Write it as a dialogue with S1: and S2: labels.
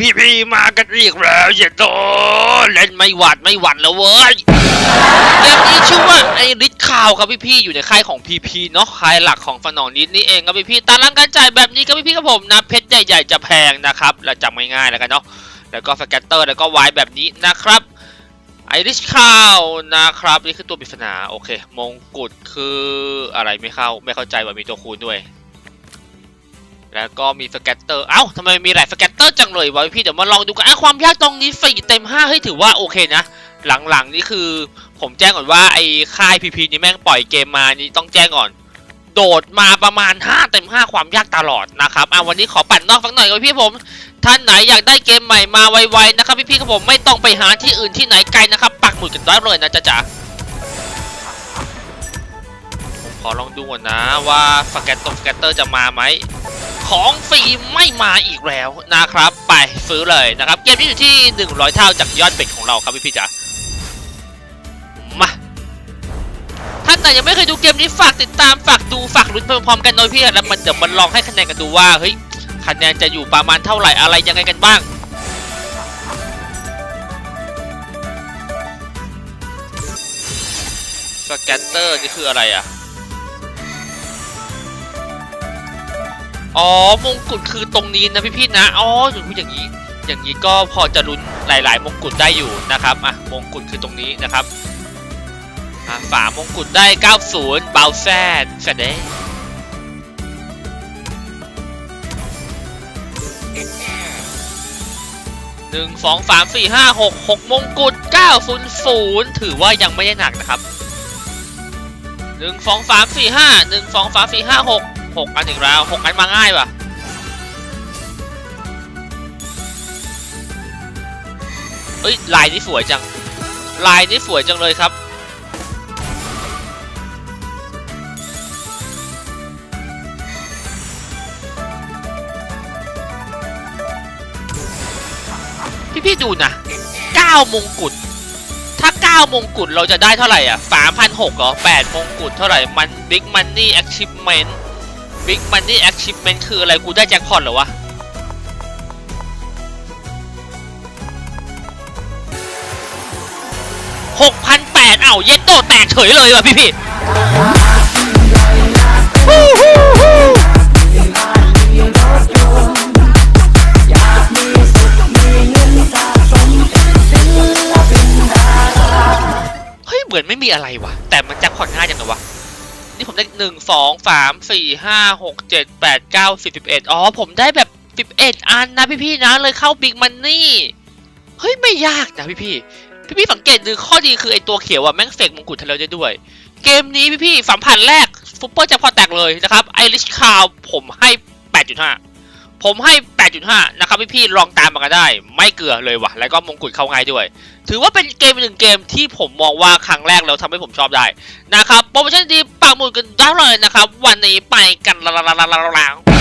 S1: พี่พี่มากันอีกแล้วอย่าโดนเล่นไม่หวัดไม่หวั่นแล้วเว้ยเกมนี้ชื่อว่าไอริทคาวครับพี่พี่อยู่ในค่ายของพีพีเนาะค่ายหลักของฟนองนิดนี่เองครับพี่พี่ตารางการจ่ายแบบนี้ครับพี่พี่ๆกับผมนะเพชรใหญ่ๆจะแพงนะครับและจำง่ายๆแล้วกันเนาะแล้วก็สแกตเตอร์แล้วก็ไวแบบนี้นะครับไอริชคาวนะครับ นี่คือตัวปริศนา โอเค มงกุฎคืออะไรไม่เข้า ไม่เข้าใจว่ามีตัวคูณด้วย แล้วก็มีสแกตเตอร์ เอ้าทำไมมีหลายสแกตเตอร์จังเลยวะพี่ เดี๋ยวมาลองดูกันอะความยากตรงนี้สี่เต็มห้าเฮ้ถือว่าโอเคนะ หลังๆนี่คือผมแจ้งก่อนว่าไอ้ค่ายพีพีนี่แม่งปล่อยเกมมา นี่ต้องแจ้งก่อน โดดมาประมาณ 5 เต็ม 5 ความยากตลอดนะครับ อะวันนี้ขอปั่นนอกฟังหน่อยครับพี่ผม ท่านไหนอยากได้เกมใหม่มาไวๆนะครับพี่ๆครับผมไม่ต้องไปหาที่อื่นที่ไหนไกลนะครับปักหมุดกันได้เลยนะจ๊ะจ๋าผมขอลองดูก่อนนะว่าสแกตตงสแกตเตอร์จะมาไหม ของฟรีไม่มาอีกแล้วนะครับ ไปซื้อเลยนะครับ เกมนี้อยู่ที่ 100 เท่าจากยอดเบ็ดของเราครับพี่พี่จ๋ามาท่านไหนยังไม่เคยดูเกมนี้ฝากติดตามฝากดูฝากลุ้นพร้อมๆกันหน่อยพี่แล้วมันเดี๋ยวมันลองให้คะแนนกันดูว่าเฮ้ยคะแนนจะอยู่ประมาณเท่าไหร่อะไรยังไงกันบ้างสแกตเตอร์นี่คืออะไรอะ อ๋อมงกุฎคือตรงนี้นะพี่ๆนะอ๋อถึงพูดอย่างนี้ อย่างนี้ก็พอจะลุ้นหลาย ๆ มงกุฎได้อยู่นะครับอะมงกุฎคือตรงนี้นะครับอะฝามงกุฎได้ 90บาวแซดแซดเดหนึ่งสองสามสี่ห้าหกหกมงกุฎเก้าศูนย์ศูนย์ถือว่ายังไม่ได้หนักนะครับหนึ่งสองสามสี่ห้าหนึ่งสองสามสี่ห้าหก หกอันอีกแล้วหกอันมาง่ายว่ะเอ้ยลายนี้สวยจัง ลายนี้สวยจังเลยครับ พี่ๆดูนะ9มงกุฎถ้า 9 มงกุฎเราจะได้เท่าไหร่อะ3,600เหรอ8มงกุฎเท่าไหร่ มัน Big Money Achievement Big Money Achievement คื วิกมันที่แอคชิพเมนคืออะไรกูได้แจ็คพอตเหรอวะ6,800เอ้าเย็ดโตแตกเฉยเลยว่ะพี่พี่เฮ้ยเหมือนไม่มีอะไรวะแต่มันแจ็คพอตง่ายจังเลยวะ นี่ผมได้หนึ่งสองสามสี่ห้าหกเจ็ดแปดเก้าสิบสิบเอ็ดอ๋อ ผมได้แบบสิบเอ็ดอันนะพี่ๆนะเลยเข้าบิ๊กมันนี่เฮ้ย ไม่ยากนะพี่ๆพี่ๆสังเกตดูข้อดีคือไอตัวเขียวอะแม่งเฟกมงกุฎทะเลได้ด้วย เกมนี้พี่ๆสัมผัสแรกฟุปเปอร์จะพอแตกเลยนะครับไอริชคาวผมให้ 8.5 ผมให้ 8.5 นะครับพี่ๆลองตามมากันได้ ไม่เกลือเลยว่ะ แล้วก็มงกุฎเข้าง่ายด้วย ถือว่าเป็นเกมหนึ่งเกมที่ผมมองว่าครั้งแรกแล้วทำให้ผมชอบได้นะครับโปรโมชั่นดีปากหมุดกันได้เลยนะครับ วันนี้ไปกันลาลาลาลาลา